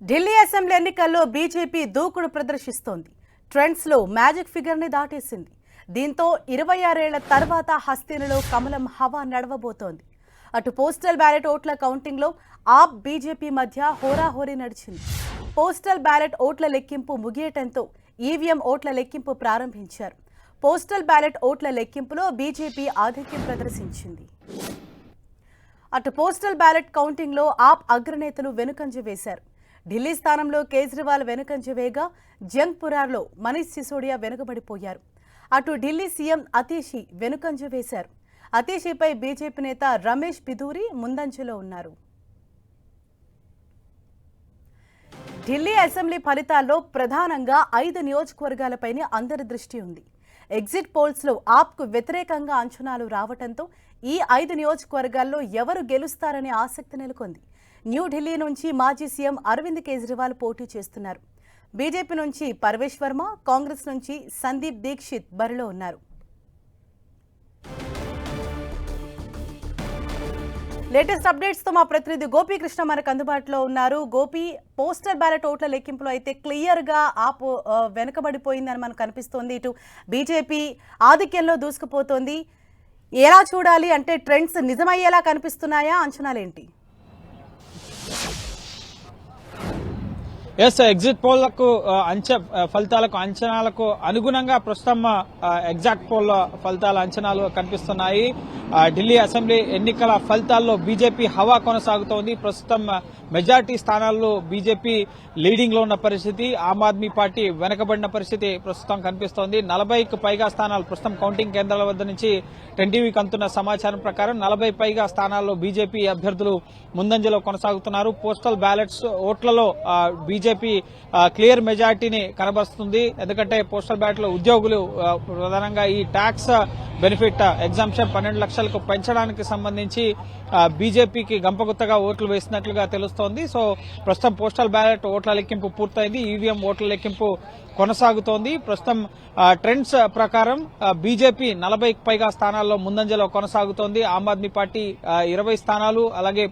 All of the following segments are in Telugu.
ఢిల్లీ అసెంబ్లీ ఎన్నికల్లో బీజేపీ దూకుడు ప్రదర్శిస్తోంది. ట్రెండ్స్లో మ్యాజిక్ ఫిగర్ని దాటేసింది. దీంతో ఇరవై ఆరేళ్ళ తర్వాత హస్తినలో కమలం హవా నడవబోతోంది. అటు పోస్టల్ బ్యాలెట్ ఓట్ల కౌంటింగ్లో ఆప్ బీజేపీ మధ్య హోరాహోరీ నడిచింది. పోస్టల్ బ్యాలెట్ ఓట్ల లెక్కింపు ముగియటంతో ఈవీఎం ఓట్ల లెక్కింపు ప్రారంభించారు. పోస్టల్ బ్యాలెట్ ఓట్ల లెక్కింపులో బీజేపీ ఆధిక్యం ప్రదర్శించింది. అటు పోస్టల్ బ్యాలెట్ కౌంటింగ్లో ఆప్ అగ్రనేతలు వెనుకంజ వేశారు. ఢిల్లీ స్థానంలో కేజ్రీవాల్ వెనుకంజ వేగా జంగ్పురార్లో మనీష్ సిసోడియా వెనుకబడిపోయారు. అటు ఢిల్లీ సీఎం అతీషి వెనుకంజ వేశారు. అతీషిపై బీజేపీ నేత రమేష్ పిధూరి ముందంజలో ఉన్నారు. ఢిల్లీ అసెంబ్లీ ఫలితాల్లో ప్రధానంగా ఐదు నియోజకవర్గాలపైనే అందరి దృష్టి ఉంది. ఎగ్జిట్ పోల్స్లో ఆప్కు వ్యతిరేకంగా అంచనాలు రావటంతో ఈ ఐదు నియోజకవర్గాల్లో ఎవరు గెలుస్తారనే ఆసక్తి నెలకొంది. న్యూఢిల్లీ నుంచి మాజీ సీఎం అరవింద్ కేజ్రీవాల్ పోటీ చేస్తున్నారు. బీజేపీ నుంచి పర్వేష్ వర్మ కాంగ్రెస్ నుంచి సందీప్ దీక్షిత్ బరిలో ఉన్నారు. లేటెస్ట్ అప్డేట్స్తో మా ప్రతినిధి గోపీకృష్ణ మనకు అందుబాటులో ఉన్నారు. గోపి పోస్టల్ బ్యాలెట్ ఓట్ల లెక్కింపులో అయితే క్లియర్గా పో ఆ, వెనుకబడిపోయిందని మనకు కనిపిస్తోంది. ఇటు బీజేపీ ఆధిక్యంలో దూసుకుపోతోంది. ఎలా చూడాలి అంటే ట్రెండ్స్ నిజమయ్యేలా కనిపిస్తున్నాయా? అంచనాలేంటి? ఎస్ ఎగ్జిట్ పోల్లకు అంచ uh, ఫలితాలకు అంచనాలకు అనుగుణంగా ప్రస్తుతం ఎగ్జాక్ట్ పోల్ ఫలితాల అంచనాలు కనిపిస్తున్నాయి. ఢిల్లీ అసెంబ్లీ ఎన్నికల ఫలితాల్లో బీజేపీ హవా కొనసాగుతోంది. ప్రస్తుతం మెజార్టీ స్థానాల్లో బీజేపీ లీడింగ్లో ఉన్న పరిస్థితి ఆమ్ ఆద్మీ పార్టీ వెనకబడిన పరిస్థితి ప్రస్తుతం కనిపిస్తోంది. నలభైకి పైగా స్థానాలు ప్రస్తుతం కౌంటింగ్ కేంద్రాల వద్ద నుంచి టెన్టీవీకి అందుతున్న సమాచారం ప్రకారం నలభై పైగా స్థానాల్లో బీజేపీ అభ్యర్థులు ముందంజలో కొనసాగుతున్నారు. పోస్టల్ బ్యాలెట్స్ ఓట్లలో బీజేపీ క్లియర్ మెజార్టీని కనబరుస్తుంది. ఎందుకంటే పోస్టల్ బ్యాలెట్లో ఉద్యోగులు ప్రధానంగా ఈ ట్యాక్స్ బెనిఫిట్ ఎగ్జామ్షన్ పన్నెండు లక్షలకు పెంచడానికి సంబంధించి బీజేపీకి గంపగుత్తగా ఓట్లు వేసినట్లుగా తెలుస్తోంది. సో ప్రస్తుతం పోస్టల్ బ్యాలెట్ ఓట్ల లెక్కింపు పూర్తయింది. ఈవీఎం ఓట్ల లెక్కింపు కొనసాగుతోంది. ప్రస్తుతం ట్రెండ్స్ ప్రకారం బీజేపీ నలభై పైగా స్థానాల్లో ముందంజలో కొనసాగుతోంది. ఆమ్ ఆద్మీ పార్టీ ఇరవై స్థానాలు అలాగే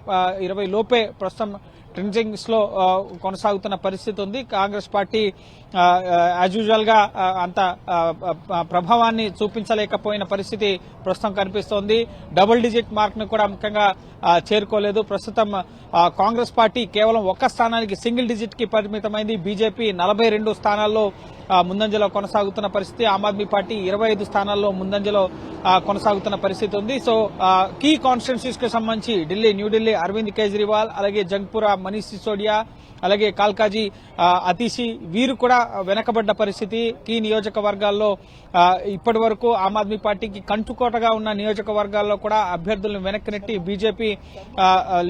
ఇరవై లోపే ప్రస్తుతం ట్రెండింగ్స్లో కొనసాగుతున్న పరిస్థితి ఉంది. కాంగ్రెస్ పార్టీ యాజ్ యూజువల్గా అంత ప్రభావాన్ని చూపించలేకపోయిన పరిస్థితి ప్రస్తుతం కనిపిస్తోంది. డబుల్ డిజిట్ మార్క్ను కూడా ముఖ్యంగా చేరుకోలేదు. ప్రస్తుతం కాంగ్రెస్ పార్టీ కేవలం ఒక్క స్థానానికి సింగిల్ డిజిట్కి పరిమితమైంది. బీజేపీ నలభై రెండు స్థానాల్లో ముందంజలో కొనసాగుతున్న పరిస్థితి. ఆమ్ ఆద్మీ పార్టీ ఇరవై ఐదు స్థానాల్లో ముందంజలో కొనసాగుతున్న పరిస్థితి ఉంది. సో కీ కాన్స్టిట్యున్సీస్కు సంబంధించి ఢిల్లీ న్యూఢిల్లీ అరవింద్ కేజ్రీవాల్ అలాగే జంగ్పురా మనీష్ సిసోడియా అలాగే కాల్కాజీ ఆ, వీరు కూడా వెనకబడ్డ పరిస్థితి. కీ నియోజకవర్గాల్లో ఇప్పటి వరకు ఆమ్ ఆద్మీ పార్టీకి కంటుకోటగా ఉన్న నియోజకవర్గాల్లో కూడా అభ్యర్థులను వెనక్కి నెట్టి బీజేపీ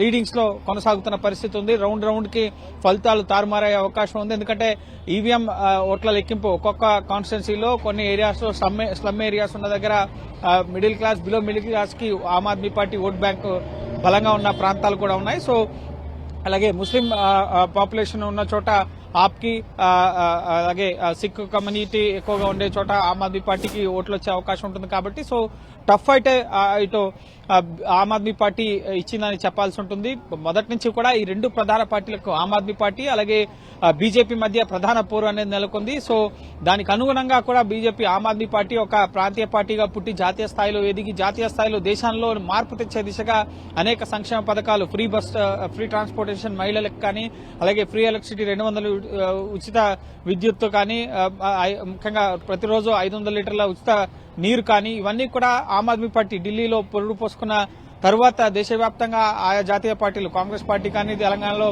లీడింగ్స్లో కొనసాగుతున్న పరిస్థితి ఉంది. రౌండ్ రౌండ్కి ఫలితాలు తారుమారయ్యే అవకాశం ఉంది. ఎందుకంటే ఈవీఎం ఓట్ల లెక్కింపు ఒక్కొక్క కాన్స్టిట్యున్సీలో కొన్ని ఏరియాస్లో స్లమ్ స్లమ్ ఏరియాస్ ఉన్న దగ్గర మిడిల్ క్లాస్ బిలో మిడిల్ క్లాస్కి Aam Aadmi party vote bank బలంగా ఉన్న ప్రాంతాలు కూడా ఉన్నాయి. సో అలాగే ముస్లిం పాపులేషన్ ఉన్న చోట ఆప్కి అలాగే సిక్ కమ్యూనిటీ ఎక్కువగా ఉండే చోట ఆమ్ ఆద్మీ పార్టీకి ఓట్లు వచ్చే అవకాశం ఉంటుంది కాబట్టి సో టఫ్ అయితే ఇటు ఆమ్ ఆద్మీ పార్టీ ఇచ్చిందని చెప్పాల్సి ఉంటుంది మొదటి నుంచి కూడా ఈ రెండు ప్రధాన పార్టీలకు ఆమ్ ఆద్మీ పార్టీ అలాగే బీజేపీ మధ్య ప్రధాన పోరు అనేది నెలకొంది సో దానికి అనుగుణంగా కూడా బీజేపీ ఆమ్ ఆద్మీ పార్టీ ఒక ప్రాంతీయ పార్టీగా పుట్టి జాతీయ స్థాయిలో ఎదిగి జాతీయ స్థాయిలో దేశంలో మార్పు తెచ్చే దిశగా అనేక సంక్షేమ పథకాలు ఫ్రీ బస్ ఫ్రీ ట్రాన్స్పోర్టేషన్ మహిళలకు కానీ అలాగే ఫ్రీ ఎలక్ట్రిసిటీ రెండు వందలు ఉచిత విద్యుత్ కానీ ముఖ్యంగా ప్రతిరోజు ఐదు వందల లీటర్ల ఉచిత నీరు కానీ ఇవన్నీ కూడా ఆమ్ ఆద్మీ పార్టీ ఢిల్లీలో పొరుడు పోసుకున్న తరువాత దేశవ్యాప్తంగా ఆయా జాతీయ పార్టీలు కాంగ్రెస్ పార్టీ కానీ తెలంగాణలో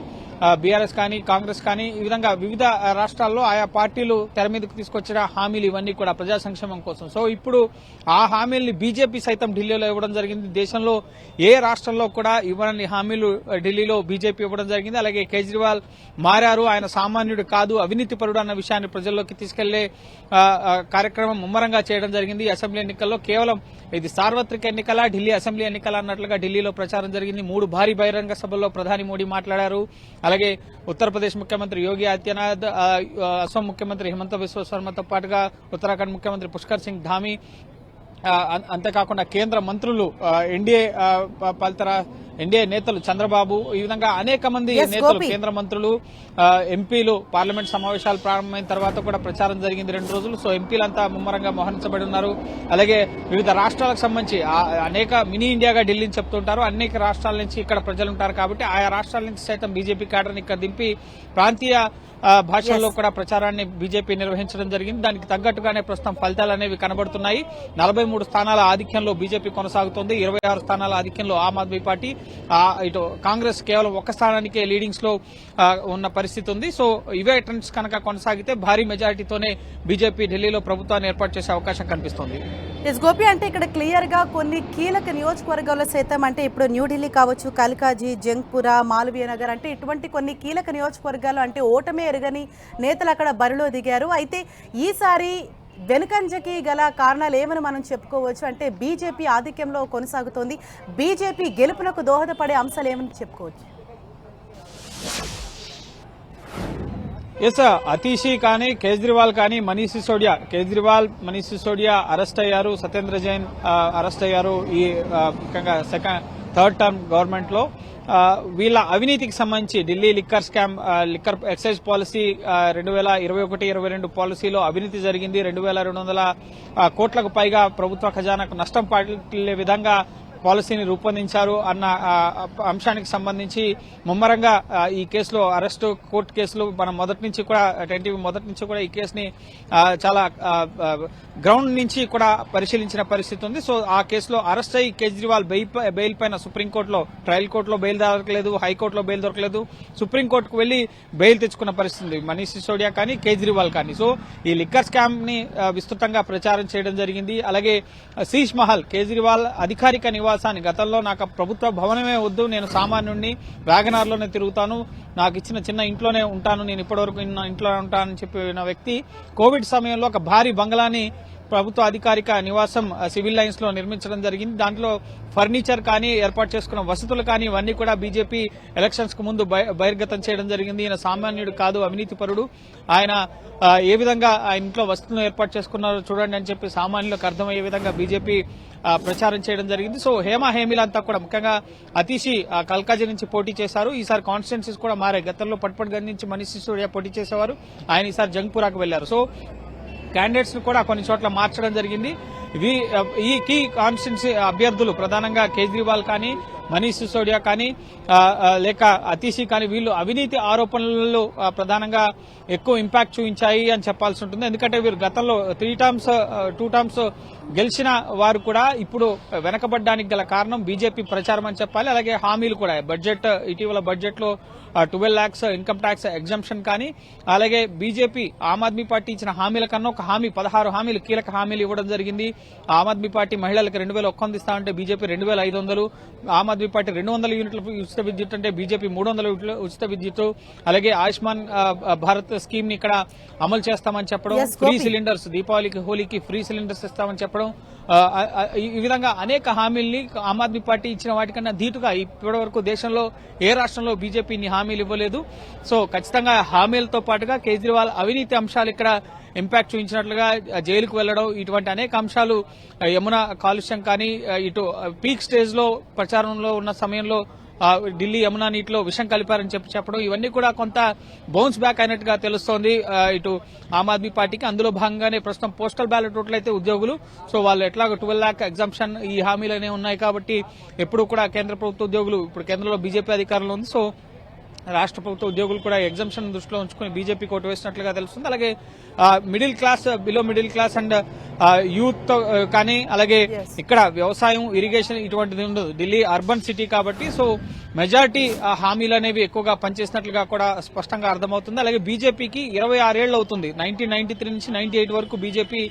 బీఆర్ఎస్ కానీ కాంగ్రెస్ కానీ ఈ విధంగా వివిధ రాష్ట్రాల్లో ఆయా పార్టీలు తెర మీదకు తీసుకొచ్చిన హామీలు ఇవన్నీ కూడా ప్రజా సంక్షేమం కోసం. సో ఇప్పుడు ఆ హామీల్ని బీజేపీ సైతం ఢిల్లీలో ఇవ్వడం జరిగింది. దేశంలో ఏ రాష్ట్రంలో కూడా ఇవ్వని హామీలు ఢిల్లీలో బీజేపీ ఇవ్వడం జరిగింది. అలాగే కేజ్రీవాల్ మారారు. ఆయన సామాన్యుడు కాదు అవినీతి పరుడు అన్న విషయాన్ని ప్రజల్లోకి తీసుకెళ్ళే కార్యక్రమం ముమ్మరంగా చేయడం జరిగింది. అసెంబ్లీ ఎన్నికల్లో కేవలం ఇది సార్వత్రిక ఎన్నికల ఢిల్లీ అసెంబ్లీ ఎన్నికల అన్న చేస్తున్నట్లుగా ఢిల్లీలో ప్రచారం జరిగింది. మూడు భారీ బహిరంగ సభల్లో ప్రధాని మోడీ మాట్లాడారు. అలాగే ఉత్తరప్రదేశ్ ముఖ్యమంత్రి యోగి ఆదిత్యనాథ్ అసోం ముఖ్యమంత్రి హిమంత బిశ్వ శర్మతో పాటుగా ఉత్తరాఖండ్ ముఖ్యమంత్రి పుష్కర్ సింగ్ ధామి అంతేకాకుండా కేంద్ర మంత్రులు ఎన్డీఏ పాలిత ఎన్డీఏ నేతలు చంద్రబాబు ఈ విధంగా అనేక మంది నేతలు. కేంద్ర మంత్రులు ఎంపీలు పార్లమెంట్ సమావేశాలు ప్రారంభమైన తర్వాత కూడా ప్రచారం జరిగింది రెండు రోజులు. సో ఎంపీలంతా ముమ్మరంగా మోహరించబడి ఉన్నారు. అలాగే వివిధ రాష్ట్రాలకు సంబంధించి అనేక మినీ ఇండియాగా ఢిల్లీని చెప్తుంటారు. అనేక రాష్ట్రాల నుంచి ఇక్కడ ప్రజలు ఉంటారు కాబట్టి ఆయా రాష్ట్రాల నుంచి సైతం బీజేపీ క్యాడర్ని ఇక్కడ దింపి ప్రాంతీయ భాషల్లో కూడా ప్రచారాన్ని బీజేపీ నిర్వహించడం జరిగింది. దానికి తగ్గట్టుగానే ప్రస్తుతం ఫలితాలు అనేవి కనబడుతున్నాయి. నలభై మూడు స్థానాల ఆధిక్యంలో బీజేపీ కొనసాగుతోంది. ఇరవై ఆరు స్థానాల ఆధిక్యంలో ఆమ్ ఆద్మీ పార్టీ ఇటు కాంగ్రెస్ కేవలం ఒక్క స్థానానికే లీడింగ్స్లో ఉన్న పరిస్థితి ఉంది. సో ఇవే ట్రెండ్స్ కనుక కొనసాగితే భారీ మెజారిటీతోనే బీజేపీ ఢిల్లీలో ప్రభుత్వాన్ని ఏర్పాటు చేసే అవకాశం కనిపిస్తోంది. ఎస్ గోపి అంటే ఇక్కడ క్లియర్గా కొన్ని కీలక నియోజకవర్గాల్లో సైతం అంటే ఇప్పుడు న్యూఢిల్లీ కావచ్చు కల్కాజీ జంగ్పుర మాలవీయ నగర్ అంటే ఇటువంటి కొన్ని కీలక నియోజకవర్గాలు అంటే ఓటమే ఎరగని నేతలు అక్కడ బరిలో దిగారు. అయితే ఈసారి వెనుకంజకి గల కారణాలు ఏమని మనం చెప్పుకోవచ్చు అంటే బీజేపీ ఆధిక్యంలో కొనసాగుతోంది. బీజేపీ గెలుపునకు దోహదపడే అంశాలు ఏమని చెప్పుకోవచ్చు? ఎస్ అతీషి కానీ కేజ్రీవాల్ కానీ మనీష్ సిసోడియా. కేజ్రీవాల్ మనీష్ సిసోడియా అరెస్ట్ అయ్యారు. సత్యేంద్ర జైన్ అరెస్ట్ అయ్యారు. ఈ ముఖ్యంగా సెకండ్ థర్డ్ టర్మ్ గవర్నమెంట్లో వీళ్ళ అవినీతికి సంబంధించి Delhi liquor scam liquor excise policy రెండు వేల ఇరవై ఒకటి ఇరవై రెండు పాలసీలో అవినీతి జరిగింది. రెండు వేల రెండు వందల కోట్లకు పైగా ప్రభుత్వ ఖజానాకు నష్టం పాటిల్లే విధంగా పాలసీని రూపొందించారు అన్న అంశానికి సంబంధించి ముమ్మరంగా ఈ కేసులో అరెస్టు కోర్టు కేసులు మనం మొదటి నుంచి కూడా ఎన్టీవీ మొదటి నుంచి కూడా ఈ కేసుని చాలా గ్రౌండ్ నుంచి కూడా పరిశీలించిన పరిస్థితి ఉంది. సో ఆ కేసులో అరెస్ట్ అయ్యి కేజ్రీవాల్ బెయిల్ బెయిల్ పైన సుప్రీంకోర్టులో ట్రయల్ కోర్టులో బెయిల్ దొరకలేదు హైకోర్టులో బెయిల్ దొరకలేదు. సుప్రీంకోర్టుకు వెళ్ళి బెయిల్ తెచ్చుకున్న పరిస్థితి ఉంది. మనీష్ సిసోడియా కానీ కేజ్రీవాల్ కానీ. సో ఈ లిక్కర్ స్కామ్ని విస్తృతంగా ప్రచారం చేయడం జరిగింది. అలాగే శీష్ మహల్ కేజ్రీవాల్ అధికారిక నివాసాన్ని గతంలో నాకు ప్రభుత్వ భవనమే వద్దు నేను సామాన్యుడిని వ్యాగనార్లోనే తిరుగుతాను నాకు ఇచ్చిన చిన్న ఇంట్లోనే ఉంటాను నేను ఇప్పటివరకు ఇంట్లోనే ఉంటానని చెప్పిన వ్యక్తి కోవిడ్ సమయంలో ఒక భారీ బంగ్లాని ప్రభుత్వ అధికారిక నివాసం సివిల్ లైన్స్లో నిర్మించడం జరిగింది. దాంట్లో ఫర్నిచర్ కానీ ఏర్పాటు చేసుకున్న వసతులు కానీ ఇవన్నీ కూడా బీజేపీ ఎలక్షన్స్కు ముందు బహిర్గతం చేయడం జరిగింది. ఈయన సామాన్యుడు కాదు అవినీతి పరుడు. ఆయన ఏ విధంగా ఆ ఇంట్లో వసతులను ఏర్పాటు చేసుకున్నారో చూడండి అని చెప్పి సామాన్యులకు అర్థమయ్యే విధంగా బీజేపీ ప్రచారం చేయడం జరిగింది. సో హేమ హేమిలంతా కూడా ముఖ్యంగా అతీషి కల్కాజీ నుంచి పోటీ చేశారు. ఈసారి కాన్స్టిట్యున్సీస్ కూడా మారాయి గతంలో పట్పట్గంజ్ నుంచి మనీష్ సిసోడియా పోటీ చేసేవారు. ఆయన ఈసారి జంగ్పురాకు వెళ్ళారు సో క్యాండిడేట్స్ను కూడా కొన్ని చోట్ల మార్చడం జరిగింది. ఈ కీ కాన్స్టిట్యున్సీ అభ్యర్థులు ప్రధానంగా కేజ్రీవాల్ కానీ మనీష్ సిసోడియా కానీ లేక అతీషి కానీ వీళ్ళు అవినీతి ఆరోపణలు ప్రధానంగా ఎక్కువ ఇంపాక్ట్ చూపించాయి అని చెప్పాల్సి ఉంటుంది. ఎందుకంటే వీరు గతంలో త్రీ టర్మ్స్ టూ టర్మ్స్ గెలిచిన వారు కూడా ఇప్పుడు వెనకబడ్డానికి గల కారణం బీజేపీ ప్రచారం అని చెప్పాలి. అలాగే హామీలు కూడా. బడ్జెట్ ఇటీవల బడ్జెట్లో twelve lakhs income tax exemption కానీ అలాగే బీజేపీ ఆమ్ ఆద్మీ పార్టీ ఇచ్చిన హామీల కన్నా ఒక హామీ పదహారు హామీలు కీలక హామీలు ఇవ్వడం జరిగింది. ఆమ్ ఆద్మీ పార్టీ మహిళలకు రెండు వేల ఒక్క బీజేపీ రెండు వేల ఐదు వందలు ఆమ్ ఆద్మీ పార్టీ రెండు వందల యూనిట్ల ఉచిత విద్యుత్ అంటే బీజేపీ మూడు వందల యూనిట్ల ఉచిత విద్యుత్. అలాగే ఆయుష్మాన్ భారత్ స్కీమ్ని ఇక్కడ అమలు చేస్తామని చెప్పడం. ఫ్రీ. సిలిండర్స్ దీపావళికి హోలీకి ఫ్రీ సిలిండర్స్ ఇస్తామని చెప్పడం. ఈ విధంగా అనేక హామీల్ని ఆమ్ ఆద్మీ పార్టీ ఇచ్చిన వాటికన్నా ధీటుగా ఇప్పటి వరకు దేశంలో ఏ రాష్ట్రంలో బీజేపీని హామీలు ఇవ్వలేదు. సో ఖచ్చితంగా హామీలతో పాటుగా కేజ్రీవాల్ అవినీతి అంశాలు ఇక్కడ ఇంపాక్ట్ చూపించినట్లుగా జైలుకు వెళ్ళడం ఇటువంటి అనేక అంశాలు యమున కాలుష్యం కానీ ఇటు పీక్ స్టేజ్లో ప్రచారంలో ఉన్న సమయంలో ఢిల్లీ యమునా నీటిలో విషం కలిపారని చెప్పి చెప్పడం ఇవన్నీ కూడా కొంత బౌన్స్ బ్యాక్ అయినట్టుగా తెలుస్తోంది. ఇటు ఆమ్ ఆద్మీ పార్టీకి అందులో భాగంగానే ప్రస్తుతం పోస్టల్ బ్యాలెట్ ఓట్లు అయితే ఉద్యోగులు. సో వాళ్ళు ఎట్లాగో ట్వెల్వ్ లాక్ ఎగ్జామ్షన్ ఈ హామీలనే ఉన్నాయి కాబట్టి ఎప్పుడు కూడా కేంద్ర ప్రభుత్వ ఉద్యోగులు ఇప్పుడు కేంద్రంలో బీజేపీ అధికారంలో ఉంది. సో రాష్ట్ర ప్రభుత్వ ఉద్యోగులు కూడా ఎగ్జామ్షన్ దృష్టిలో ఉంచుకుని బీజేపీ కోటు వేసినట్లుగా తెలుస్తుంది. అలాగే middle class below middle class and youth కానీ అలాగే. ఇక్కడ వ్యవసాయం ఇరిగేషన్ ఇటువంటిది ఉండదు. ఢిల్లీ అర్బన్ సిటీ కాబట్టి సో మెజార్టీ హామీలు అనేవి ఎక్కువగా పనిచేసినట్లుగా కూడా స్పష్టంగా అర్థమవుతుంది. అలాగే బీజేపీకి ఇరవై ఆరేళ్ళు అవుతుంది. నైన్టీన్ నైన్టీ త్రీ నుంచి నైన్టీ ఎయిట్ వరకు బీజేపీ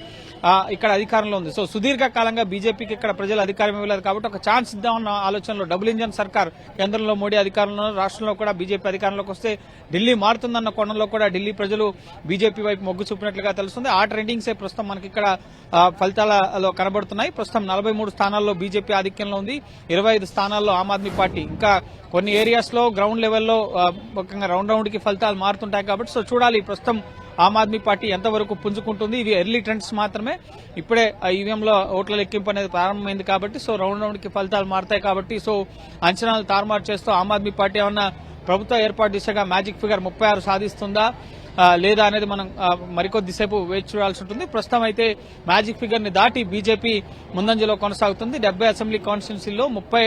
ఇక్కడ అధికారంలో ఉంది. సో సుదీర్ఘ కాలంగా బీజేపీకి ఇక్కడ ప్రజలు అధికారం ఇవ్వలేదు కాబట్టి ఒక ఛాన్స్ ఇద్దామన్న ఆలోచనలో డబుల్ ఇంజన్ సర్కార్ కేంద్రంలో మోడీ అధికారంలో రాష్ట్రంలో కూడా బీజేపీ అధికారంలోకి వస్తే ఢిల్లీ మారుతుందన్న కోణంలో కూడా ఢిల్లీ ప్రజలు బీజేపీ వైపు మొగ్గు చూపినట్లుగా తెలుస్తుంది. ఆ ట్రెండింగ్సే ప్రస్తుతం మనకి ఇక్కడ ఫలితాలలో కనబడుతున్నాయి. ప్రస్తుతం నలభై మూడు స్థానాల్లో బీజేపీ ఆధిక్యంలో ఉంది. ఇరవై ఐదు స్థానాల్లో ఆమ్ ఆద్మీ పార్టీ. ఇంకా కొన్ని ఏరియాస్లో గ్రౌండ్ లెవెల్లో ముఖ్యంగా రౌండ్ రౌండ్కి ఫలితాలు మారుతుంటాయి కాబట్టి సో చూడాలి ప్రస్తుతం ఆమ్ ఆద్మీ పార్టీ ఎంతవరకు పుంజుకుంటుంది. ఇవి ఎర్లీ ట్రెండ్స్ మాత్రమే. ఇప్పుడే ఈవీఎంలో ఓట్ల లెక్కింపు అనేది ప్రారంభమైంది కాబట్టి సో రౌండ్ రౌండ్కి ఫలితాలు మారుతాయి కాబట్టి సో అంచనాలు తారుమారు చేస్తూ ఆమ్ ఆద్మీ పార్టీ ఏమన్నా ప్రభుత్వ ఏర్పాటు దిశగా మ్యాజిక్ ఫిగర్ ముప్పై ఆరు సాధిస్తుందా లేదా అనేది మనం మరికొద్దిసేపు వేచి చూడాల్సి ఉంటుంది. ప్రస్తుతం అయితే మ్యాజిక్ ఫిగర్ని దాటి బీజేపీ ముందంజలో కొనసాగుతుంది. డెబ్బై అసెంబ్లీ కాన్స్టిట్యున్సీలో ముప్పై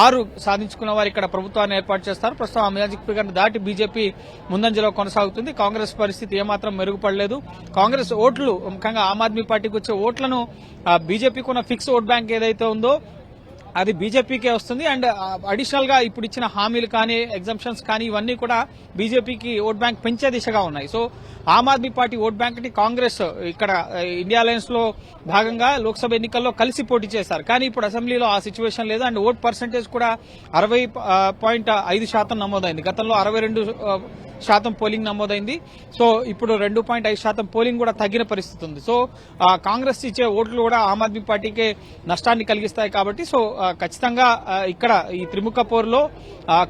ఆరు సాధించుకున్న వారు ఇక్కడ ప్రభుత్వాన్ని ఏర్పాటు చేస్తారు. ప్రస్తుతం ఆ మ్యాజిక్ ఫిగర్ని దాటి బీజేపీ ముందంజలో కొనసాగుతుంది. కాంగ్రెస్ పరిస్థితి ఏమాత్రం మెరుగుపడలేదు. కాంగ్రెస్ ఓట్లు ముఖ్యంగా ఆమ్ ఆద్మీ పార్టీకి వచ్చే ఓట్లను బీజేపీకి ఉన్న ఫిక్స్ ఓట్ బ్యాంక్ ఏదైతే ఉందో అది బీజేపీకే వస్తుంది. అండ్ అడిషనల్గా ఇప్పుడు ఇచ్చిన హామీలు కానీ ఎగ్జామ్షన్స్ కానీ ఇవన్నీ కూడా బీజేపీకి ఓట్ బ్యాంక్ పెంచే దిశగా ఉన్నాయి. So Aam Aadmi party vote బ్యాంక్ని Congress ఇక్కడ ఇండియా అలయన్స్లో భాగంగా లోక్సభ ఎన్నికల్లో కలిసి పోటీ చేశారు. కానీ ఇప్పుడు అసెంబ్లీలో ఆ సిచ్యువేషన్ లేదు. అండ్ ఓట్ పర్సంటేజ్ కూడా అరవై పాయింట్ ఐదు శాతం నమోదైంది. గతంలో అరవై రెండు శాతం పోలింగ్ నమోదైంది. సో ఇప్పుడు రెండు పాయింట్ ఐదు శాతం పోలింగ్ కూడా తగ్గిన పరిస్థితి ఉంది. సో కాంగ్రెస్ ఇచ్చే ఓట్లు కూడా ఆమ్ ఆద్మీ పార్టీకే నష్టాన్ని కలిగిస్తాయి కాబట్టి సో ఖచ్చితంగా ఇక్కడ ఈ త్రిముఖ పోరులో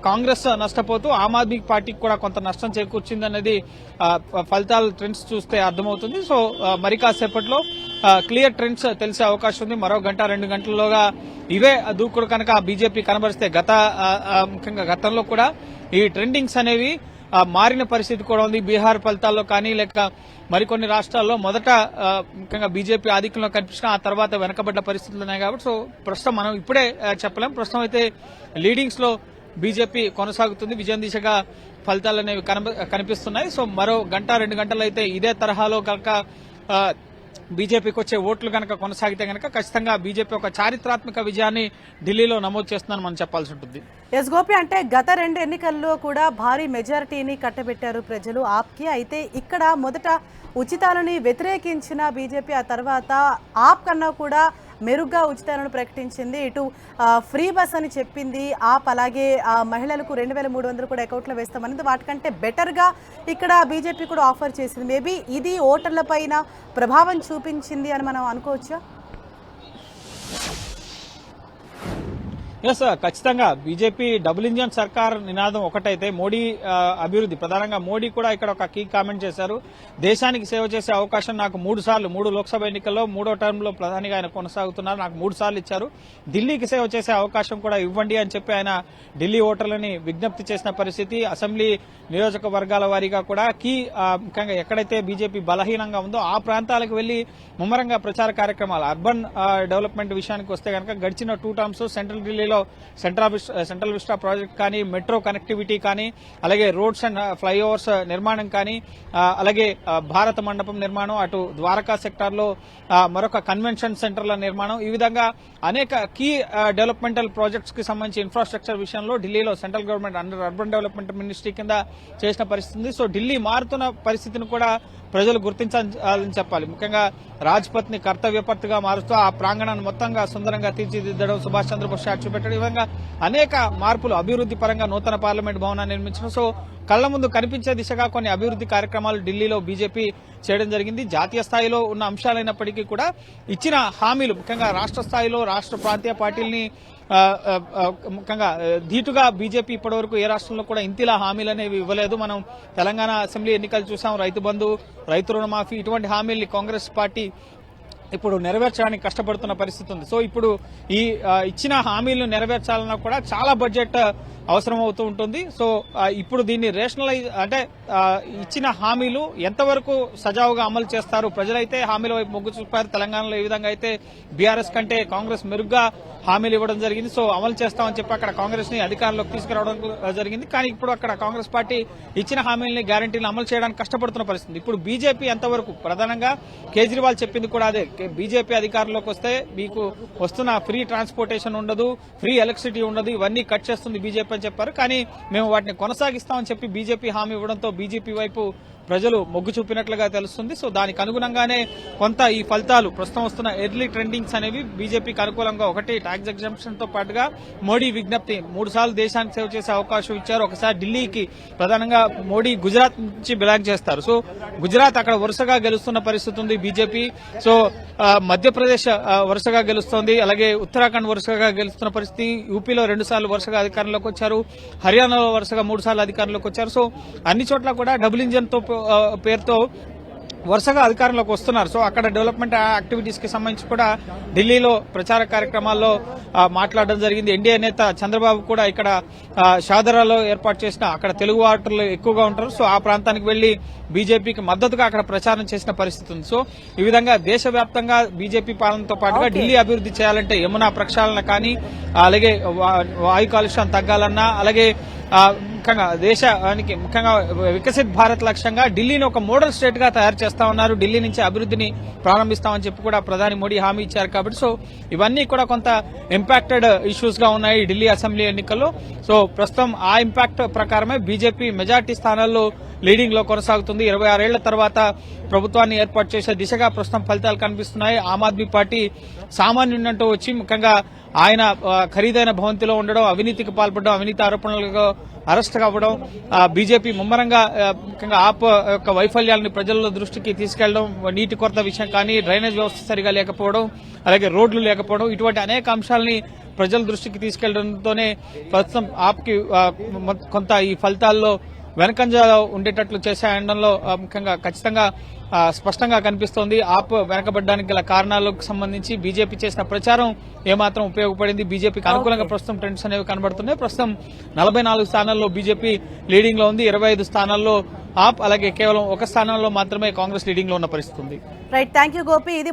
కాంగ్రెస్ నష్టపోతూ ఆమ్ ఆద్మీ పార్టీకి కూడా కొంత నష్టం చేకూర్చిందనేది ఆ, ఫలితాల ట్రెండ్స్ చూస్తే అర్థమవుతుంది. సో మరి కాసేపట్లో క్లియర్ ట్రెండ్స్ తెలిసే అవకాశం ఉంది. మరో గంట రెండు గంటల్లోగా ఇవే దూకుడు కనుక బీజేపీ కనబరిస్తే గత ముఖ్యంగా గతంలో కూడా ఈ ట్రెండింగ్స్ అనేవి మారిన పరిస్థితి కూడా ఉంది. బీహార్ ఫలితాల్లో కానీ లేక మరికొన్ని రాష్ట్రాల్లో మొదట ముఖ్యంగా బీజేపీ ఆధిక్యంలో కనిపించిన ఆ తర్వాత వెనకబడ్డ పరిస్థితులు ఉన్నాయి కాబట్టి సో ప్రస్తుతం మనం ఇప్పుడే చెప్పలేం. ప్రస్తుతం అయితే లీడింగ్స్లో బీజేపీ కొనసాగుతుంది. విజయం దిశగా ఫలితాలు అనేవి కనబ- కనిపిస్తున్నాయి. సో మరో గంట రెండు గంటలు అయితే ఇదే తరహాలో కనుక బీజేపీకి వచ్చే ఓట్లు కనుక కొనసాగితే కనుక ఖచ్చితంగా బీజేపీ ఒక చారిత్రాత్మక విజయాన్ని ఢిల్లీలో నమోదు చేస్తుందని మనం చెప్పాల్సి ఉంటుంది. ఎస్ గోపి అంటే గత రెండు ఎన్నికల్లో కూడా భారీ మెజారిటీని కట్టబెట్టారు ప్రజలు. ఆప్కి అయితే ఇక్కడ మొదట ఉచితాలని వ్యతిరేకించిన బీజేపీ ఆ తర్వాత ఆప్ కన్నా కూడా మెరుగ్గా ఉచితాలను ప్రకటించింది. ఇటు ఫ్రీ బస్ అని చెప్పింది. ఆప్ అలాగే ఆ, మహిళలకు రెండు వేల మూడు వందలు కూడా అకౌంట్లో వేస్తామన్నది వాటికంటే బెటర్గా ఇక్కడ బీజేపీ కూడా ఆఫర్ చేసింది. మేబీ ఇది ఓటర్ల పైన ప్రభావం చూపించింది అని మనం అనుకోవచ్చా? ఎస్ ఖచ్చితంగా. బీజేపీ డబుల్ ఇంజన్ సర్కార్ నినాదం ఒకటైతే మోడీ అభివృద్ధి. ప్రధానంగా మోడీ కూడా ఇక్కడ ఒక కీ కామెంట్ చేశారు. దేశానికి సేవ చేసే అవకాశం నాకు మూడు సార్లు మూడు లోక్సభ ఎన్నికల్లో మూడో టర్మ్లో ప్రధానిగా ఆయన కొనసాగుతున్నారు. నాకు మూడు సార్లు ఇచ్చారు. ఢిల్లీకి సేవ చేసే అవకాశం కూడా ఇవ్వండి అని చెప్పి ఆయన ఢిల్లీ ఓటర్లని విజ్ఞప్తి చేసిన పరిస్థితి. అసెంబ్లీ నియోజకవర్గాల వారీగా కూడా కీ ముఖ్యంగా ఎక్కడైతే బీజేపీ బలహీనంగా ఉందో ఆ ప్రాంతాలకు వెళ్ళి ముమ్మరంగా ప్రచార కార్యక్రమాలు అర్బన్ డెవలప్మెంట్ విషయానికి వస్తే కనుక గడిచిన టూ టర్మ్స్ సెంట్రల్ స్థాయిలో సెంట్రల్ సెంట్రల్ విస్టా ప్రాజెక్ట్ కానీ మెట్రో కనెక్టివిటీ కానీ అలాగే రోడ్స్ అండ్ ఫ్లైఓవర్స్ నిర్మాణం కానీ uh, అలాగే uh, భారత మండపం నిర్మాణం అటు ద్వారకా సెక్టార్లో uh, మరొక కన్వెన్షన్ సెంటర్ల నిర్మాణం. ఈ విధంగా అనేక కీ డెవలప్మెంటల్ ప్రాజెక్ట్స్కి సంబంధించి ఇన్ఫ్రాస్ట్రక్చర్ విషయంలో ఢిల్లీలో central government under urban development ministry కింద చేసిన పరిస్థితి సో ఢిల్లీ మారుతున్న పరిస్థితిని కూడా ప్రజలు గుర్తించాలని చెప్పాలి. ముఖ్యంగా రాజ్పథ్ని కర్తవ్యపత్తుగా మారుస్తూ ఆ ప్రాంగణాన్ని మొత్తంగా సుందరంగా తీర్చిదిద్దడం సుభాష్ చంద్రబోస్ స్టాచ్యూ పెట్టడం విధంగా అనేక మార్పులు అభివృద్ధి పరంగా నూతన పార్లమెంట్ భవనాన్ని నిర్మించడం. సో కళ్ళ ముందు కనిపించే దిశగా కొన్ని అభివృద్ధి కార్యక్రమాలు ఢిల్లీలో బీజేపీ చేయడం జరిగింది. జాతీయ స్థాయిలో ఉన్న అంశాలైనప్పటికీ కూడా ఇచ్చిన హామీలు ముఖ్యంగా రాష్ట్ర స్థాయిలో రాష్ట్ర ప్రాంతీయ పార్టీల్ని ముఖ్యంగా ధీటుగా బీజేపీ ఇప్పటివరకు ఏ రాష్ట్రంలో కూడా ఇంతిలా హామీలు అనేవి ఇవ్వలేదు. మనం తెలంగాణ అసెంబ్లీ ఎన్నికలు చూసాం. రైతు బంధు రైతు రుణమాఫీ ఇటువంటి హామీల్ని కాంగ్రెస్ పార్టీ ఇప్పుడు నెరవేర్చడానికి కష్టపడుతున్న పరిస్థితి ఉంది. సో ఇప్పుడు ఈ ఇచ్చిన హామీలను నెరవేర్చాలన్నా కూడా చాలా బడ్జెట్ అవసరం అవుతూ ఉంటుంది. సో ఇప్పుడు దీన్ని రేషనలైజ్ అంటే ఇచ్చిన హామీలు ఎంతవరకు సజావుగా అమలు చేస్తారు? ప్రజలైతే హామీల వైపు మొగ్గు చూపారు. తెలంగాణలో ఏ విధంగా అయితే బీఆర్ఎస్ కంటే కాంగ్రెస్ మెరుగ్గా హామీలు ఇవ్వడం జరిగింది. సో అమలు చేస్తామని చెప్పి అక్కడ కాంగ్రెస్ని అధికారంలోకి తీసుకురావడం జరిగింది. కానీ ఇప్పుడు అక్కడ కాంగ్రెస్ పార్టీ ఇచ్చిన హామీలని గ్యారంటీలు అమలు చేయడానికి కష్టపడుతున్న పరిస్థితి. ఇప్పుడు బీజేపీ ఎంతవరకు ప్రధానంగా కేజ్రీవాల్ చెప్పింది కూడా అదే. బీజేపీ అధికారంలోకి వస్తే మీకు వస్తున్న ఫ్రీ ట్రాన్స్పోర్టేషన్ ఉండదు ఫ్రీ ఎలక్ట్రిసిటీ ఉండదు ఇవన్నీ కట్ చేస్తుంది బీజేపీ చెప్పారు. కానీ మేము వాటిని కొనసాగిస్తామని చెప్పి బీజేపీ హామీ ఇవ్వడంతో బీజేపీ వైపు ప్రజలు మొగ్గు చూపినట్లుగా తెలుస్తుంది. సో దానికి అనుగుణంగానే కొంత ఈ ఫలితాలు ప్రస్తుతం వస్తున్న ఎర్లీ ట్రెండింగ్స్ అనేవి బీజేపీకి అనుకూలంగా ఒకటి ట్యాక్స్ ఎగ్జామ్షన్తో పాటుగా మోడీ విజ్ఞప్తి. మూడు సార్లు దేశానికి సేవ చేసే అవకాశం ఇచ్చారు. ఒకసారి ఢిల్లీకి ప్రధానంగా మోడీ గుజరాత్ నుంచి బిలాంగ్ చేస్తారు. సో గుజరాత్ అక్కడ వరుసగా గెలుస్తున్న పరిస్థితి ఉంది బీజేపీ. సో మధ్యప్రదేశ్ వరుసగా గెలుస్తోంది. అలాగే ఉత్తరాఖండ్ వరుసగా గెలుస్తున్న పరిస్థితి. యూపీలో రెండు సార్లు వరుసగా అధికారంలోకి వచ్చారు. హర్యానాలో వరుసగా మూడు సార్లు అధికారంలోకి వచ్చారు. సో అన్ని చోట్ల కూడా డబుల్ ఇంజన్తో పేరుతో వరుసగా అధికారంలోకి వస్తున్నారు. సో అక్కడ డెవలప్మెంట్ యాక్టివిటీస్కి సంబంధించి కూడా ఢిల్లీలో ప్రచార కార్యక్రమాల్లో మాట్లాడడం జరిగింది. ఎన్డీఏ నేత చంద్రబాబు కూడా ఇక్కడ షాదరాలో ఏర్పాటు చేసిన అక్కడ తెలుగు ఓటర్లు ఎక్కువగా ఉంటారు. సో ఆ ప్రాంతానికి వెళ్ళి బీజేపీకి మద్దతుగా అక్కడ ప్రచారం చేసిన పరిస్థితి ఉంది. సో ఈ విధంగా దేశవ్యాప్తంగా బీజేపీ పాలనతో పాటుగా. ఢిల్లీ అభివృద్ధి చేయాలంటే యమునా ప్రక్షాళన కానీ అలాగే వాయు కాలుష్యం తగ్గాలన్నా అలాగే ముఖ్యంగా దేశానికి ముఖ్యంగా వికసిత్ భారత్ లక్ష్యంగా ఢిల్లీని ఒక మోడల్ స్టేట్గా తయారు చేస్తా ఉన్నారు. ఢిల్లీ నుంచి అభివృద్ధిని ప్రారంభిస్తామని చెప్పి కూడా ప్రధాని మోడీ హామీ ఇచ్చారు కాబట్టి సో ఇవన్నీ కూడా కొంత ఇంపాక్టెడ్ ఇష్యూస్గా ఉన్నాయి ఢిల్లీ అసెంబ్లీ ఎన్నికల్లో. సో ప్రస్తుతం ఆ ఇంపాక్ట్ ప్రకారమే బీజేపీ మెజార్టీ స్థానాల్లో లీడింగ్లో కొనసాగుతుంది. ఇరవై ఆరేళ్ళ తర్వాత ప్రభుత్వాన్ని ఏర్పాటు చేసే దిశగా ప్రస్తుతం ఫలితాలు కనిపిస్తున్నాయి. ఆమ్ ఆద్మీ పార్టీ సామాన్యుడంటూ వచ్చి ముఖ్యంగా ఆయన ఖరీదైన భవంతిలో ఉండడం అవినీతికి పాల్పడడం అవినీతి ఆరోపణలకు అరెస్ట్ కావడం బీజేపీ ముమ్మరంగా ముఖ్యంగా ఆప్ యొక్క వైఫల్యాలను ప్రజల దృష్టికి తీసుకెళ్ళడం నీటి కొరత విషయం కానీ డ్రైనేజ్ వ్యవస్థ సరిగా లేకపోవడం అలాగే రోడ్లు లేకపోవడం ఇటువంటి అనేక అంశాలని ప్రజల దృష్టికి తీసుకెళ్ళడంతోనే ప్రస్తుతం ఆప్కి కొంత ఈ ఫలితాల్లో వెనకంజ ఉండేటట్లు చేసే అనడంలో ముఖ్యంగా ఖచ్చితంగా స్పష్టంగా కనిపిస్తోంది. ఆప్ వెనకబడడానికి గల కారణాలకు సంబంధించి బీజేపీ చేసిన ప్రచారం ఏమాత్రం ఉపయోగపడింది. బీజేపీకి అనుకూలంగా ప్రస్తుతం ట్రెండ్స్ అనేవి కనబడుతున్నాయి. ప్రస్తుతం నలభై నాలుగు స్థానాల్లో బీజేపీ లీడింగ్లో ఉంది. ఇరవై ఐదు స్థానాల్లో ఆప్ అలాగే కేవలం ఒక స్థానంలో మాత్రమే కాంగ్రెస్ లీడింగ్లో ఉన్న పరిస్థితి ఉంది. Right thank you Gopi